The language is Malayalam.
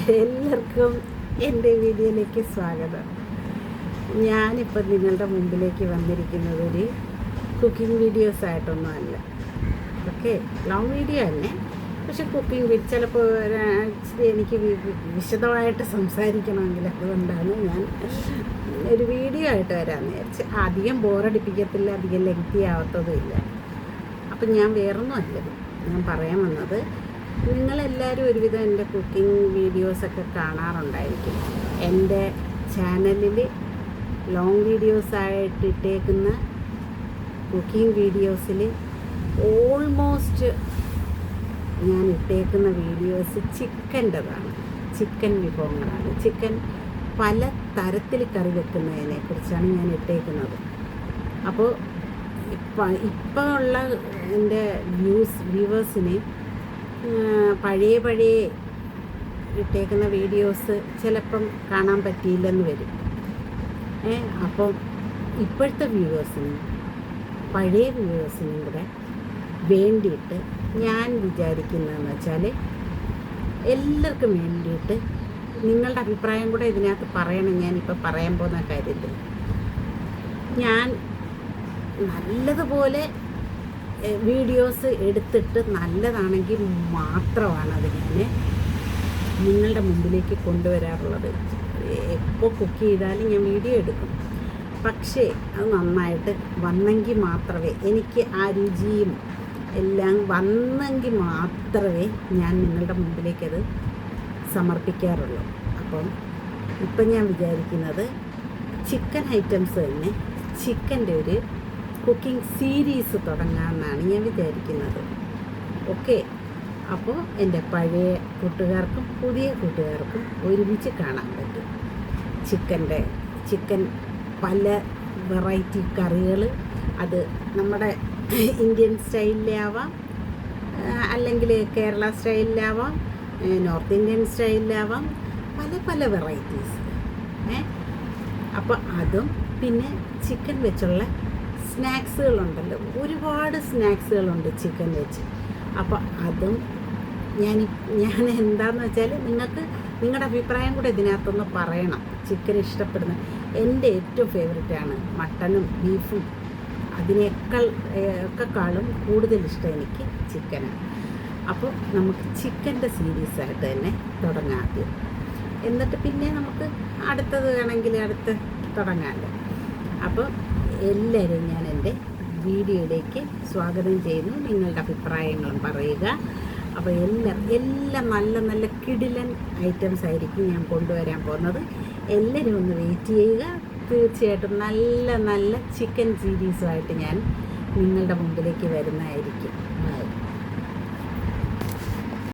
എല്ലാവർക്കും എന്റെ വീഡിയോയിലേക്ക് സ്വാഗതം. ഞാനിപ്പോൾ നിങ്ങളുടെ മുമ്പിലേക്ക് വന്നിരിക്കുന്നത് ഒരു കുക്കിംഗ് വീഡിയോസ് ആയിട്ടൊന്നും അല്ല. ഓക്കെ ലോങ് വീഡിയോ തന്നെ പക്ഷെ കുക്കിംഗ് ചിലപ്പോൾ എനിക്ക് വിശദമായിട്ട് സംസാരിക്കണമെങ്കിൽ അതുകൊണ്ടാണ് ഞാൻ ഒരു വീഡിയോ ആയിട്ട് വരാമെന്ന് വിചാരിച്ച് അധികം ബോറടിപ്പിക്കത്തില്ല അധികം ലെങ്തി ആവത്തതുമില്ല അപ്പം ഞാൻ വേറൊന്നും അല്ല ഞാൻ പറയാൻ വന്നത് നിങ്ങളെല്ലാവരും ഒരുവിധം എന്റെ കുക്കിംഗ് വീഡിയോസൊക്കെ കാണാറുണ്ടായിരിക്കും. എന്റെ ചാനലിൽ ലോങ് വീഡിയോസായിട്ട് ഇട്ടേക്കുന്ന കുക്കിംഗ് വീഡിയോസിൽ ഓൾമോസ്റ്റ് ഞാൻ ഇട്ടേക്കുന്ന വീഡിയോസ് ചിക്കന്റെതാണ്. ചിക്കൻ വിഭവങ്ങളാണ്. ചിക്കൻ പല തരത്തിൽ കറി വെക്കുന്നതിനെ കുറിച്ചാണ് ഞാൻ ഇട്ടേക്കുന്നത്. അപ്പോൾ ഇപ്പം ഇപ്പോൾ ഉള്ള എന്റെ വ്യൂസ് വ്യൂവേഴ്സിന് പഴയ പഴയ ഇട്ടേക്കുന്ന വീഡിയോസ് ചിലപ്പം കാണാൻ പറ്റിയില്ലെന്ന് വരും. ഏ അപ്പം ഇപ്പോഴത്തെ വ്യൂവേഴ്സിനും പഴയ വ്യൂവേഴ്സിനും കൂടെ വേണ്ടിയിട്ട് ഞാൻ വിചാരിക്കുന്നതെന്ന് വെച്ചാൽ എല്ലാവർക്കും വേണ്ടിയിട്ട് നിങ്ങളുടെ അഭിപ്രായം കൂടെ ഇതിനകത്ത് പറയണം. ഞാനിപ്പോൾ പറയാൻ പോകുന്ന കാര്യത്തിൽ. ഞാൻ നല്ലതുപോലെ വീഡിയോസ് എടുത്തിട്ട് നല്ലതാണെങ്കിൽ മാത്രമാണ് അത് ഞാൻ നിങ്ങളുടെ മുമ്പിലേക്ക് കൊണ്ടുവരാറുള്ളത്. എപ്പോൾ കുക്ക് ചെയ്താലും ഞാൻ വീഡിയോ എടുക്കും. പക്ഷേ അത് നന്നായിട്ട് വന്നെങ്കിൽ മാത്രമേ എനിക്ക് ആ രുചിയും എല്ലാം വന്നെങ്കിൽ മാത്രമേ ഞാൻ നിങ്ങളുടെ മുമ്പിലേക്കത് സമർപ്പിക്കാറുള്ളൂ. അപ്പം ഇപ്പം ഞാൻ വിചാരിക്കുന്നത് ചിക്കൻ ഐറ്റംസ് തന്നെ ചിക്കന്റെ ഒരു കുക്കിംഗ് സീരീസ് തുടങ്ങാമെന്നാണ് ഞാൻ വിചാരിക്കുന്നത്. ഓക്കെ. അപ്പോൾ എന്റെ പഴയ കൂട്ടുകാർക്കും പുതിയ കൂട്ടുകാർക്കും ഒരുമിച്ച് കാണാൻ പറ്റും. ചിക്കന്റെ ചിക്കൻ പല വെറൈറ്റി കറികൾ അത് നമ്മുടെ ഇന്ത്യൻ സ്റ്റൈലിലാവാം അല്ലെങ്കിൽ കേരള സ്റ്റൈലിലാവാം നോർത്ത് ഇന്ത്യൻ സ്റ്റൈലിലാവാം പല പല വെറൈറ്റീസ്. ഏ? അപ്പോൾ അതും പിന്നെ ചിക്കൻ വെച്ചുള്ള സ്നാക്സുകളുണ്ടല്ലോ. ഒരുപാട് സ്നാക്സുകളുണ്ട് ചിക്കൻ വെച്ച്. അപ്പോൾ അതും ഞാൻ ഞാൻ എന്താണെന്ന് വെച്ചാൽ നിങ്ങൾക്ക് നിങ്ങളുടെ അഭിപ്രായം കൂടെ ഇതിനകത്തൊന്ന് പറയണം. ചിക്കൻ ഇഷ്ടപ്പെടുന്ന എന്റെ ഏറ്റവും ഫേവറേറ്റാണ് മട്ടനും ബീഫും. അതിനേക്കാൾ ഒക്കെക്കാളും കൂടുതൽ ഇഷ്ടം എനിക്ക് ചിക്കനാണ്. അപ്പോൾ നമുക്ക് ചിക്കന്റെ സീരീസായിട്ട് തന്നെ തുടങ്ങാം ആദ്യം. എന്നിട്ട് പിന്നെ നമുക്ക് അടുത്തത് വേണമെങ്കിൽ അടുത്ത് തുടങ്ങാമല്ലോ അപ്പോൾ എല്ലാവരും ഞാൻ എന്റെ വീഡിയോയിലേക്ക് സ്വാഗതം ചെയ്യുന്നു. നിങ്ങളുടെ അഭിപ്രായങ്ങളും പറയുക. അപ്പോൾ എല്ലാം എല്ലാം നല്ല നല്ല കിടിലൻ ഐറ്റംസ് ആയിരിക്കും ഞാൻ കൊണ്ടുവരാൻ പോകുന്നത്. എല്ലാവരും ഒന്ന് വെയിറ്റ് ചെയ്യുക. തീർച്ചയായിട്ടും നല്ല നല്ല ചിക്കൻ സീരീസുമായിട്ട് ഞാൻ നിങ്ങളുടെ മുമ്പിലേക്ക് വരുന്നതായിരിക്കും.